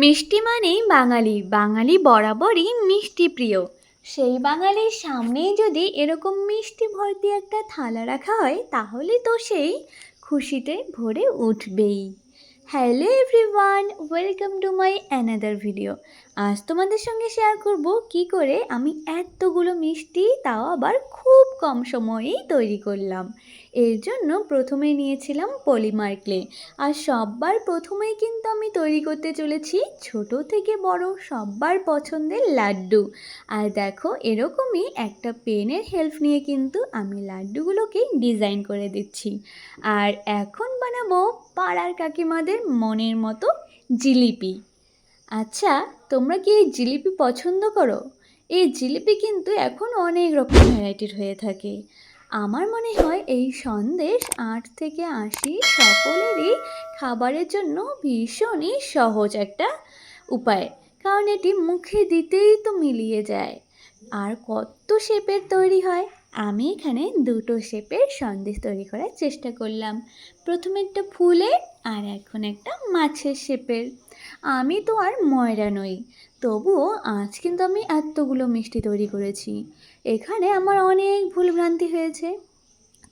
মিষ্টি মানেই বাঙালি বাঙালি বরাবরই মিষ্টি প্রিয়। সেই বাঙালির সামনেই যদি এরকম মিষ্টি ভর্তি একটা থালা রাখা হয়, তাহলে তো সেই খুশিতে ভরে উঠবেই। Hello everyone welcome to my another video আজ তোমাদের সঙ্গে শেয়ার করব কি করে আমি এতগুলো মিষ্টি তাও আবার খুব কম সময়েই তৈরি করলাম। এর জন্য প্রথমে নিয়েছিলাম পলিমার ক্লে আর সববার প্রথমেই কিন্তু আমি তৈরি করতে চলেছি ছোট থেকে বড় সববার পছন্দের লাড্ডু। আর দেখো, এরকমই একটা পেনের হেল্প নিয়ে কিন্তু আমি লাড্ডুগুলোকে ডিজাইন করে দিচ্ছি। আর এখন বানাবো পাড়ার কাকিমাদের মনের মতো জিলিপি। আচ্ছা তোমরা কি এই জিলিপি পছন্দ করো? এই জিলিপি কিন্তু এখন অনেক রকম ভ্যারাইটির হয়ে থাকে। আমার মনে হয় এই সন্দেশ আট থেকে আশি সকলেরই খাবারের জন্য ভীষণই সহজ একটা উপায়, কারণ এটি মুখে দিতেই তো মিলিয়ে যায়। আর কত শেপের তৈরি হয়? আমি এখানে দুটো শেপের সন্দেশ তৈরি করার চেষ্টা করলাম। প্রথমে একটা ফুলে আর এখন একটা মাছের শেপের। আমি তো আর ময়রা নই, তবুও আজ কিন্তু আমি এতগুলো মিষ্টি তৈরি করেছি। এখানে আমার অনেক ভুলভ্রান্তি হয়েছে।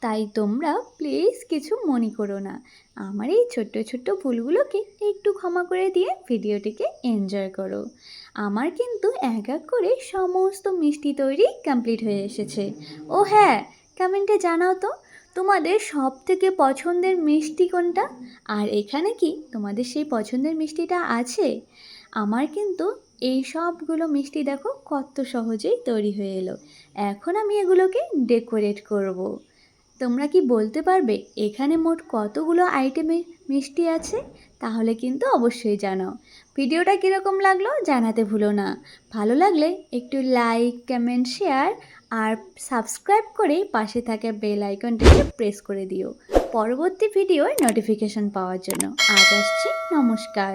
তাই তোমরা প্লিজ কিছু মনে করো না। আমার এই ছোট্ট ছোট্ট ভুলগুলোকে একটু ক্ষমা করে দিয়ে ভিডিওটিকে এনজয় করো। আমার কিন্তু এক এক করে সমস্ত মিষ্টি তৈরি কমপ্লিট হয়ে এসেছে। ও হ্যাঁ কমেন্টে জানাও তো, তোমাদের সব থেকে পছন্দের মিষ্টি কোনটা? আর এখানে কি তোমাদের সেই পছন্দের মিষ্টিটা আছে? আমার কিন্তু এই সবগুলো মিষ্টি দেখো কত সহজেই তৈরি হয়ে এলো। এখন আমি এগুলোকে ডেকোরেট করব। তোমরা কি বলতে পারবে এখানে মোট কতগুলো আইটেমে মিষ্টি আছে? তাহলে কিন্তু অবশ্যই জানাও। ভিডিওটা কীরকম লাগল জানাতে ভুলো না। ভালো লাগলে একটু লাইক কমেন্ট শেয়ার আর সাবস্ক্রাইব করে পাশে থাকা বেল আইকনটিকে প্রেস করে দিও। পরবর্তী ভিডিওর নোটিফিকেশন পাওয়ার জন্য। আজ আসছি। নমস্কার।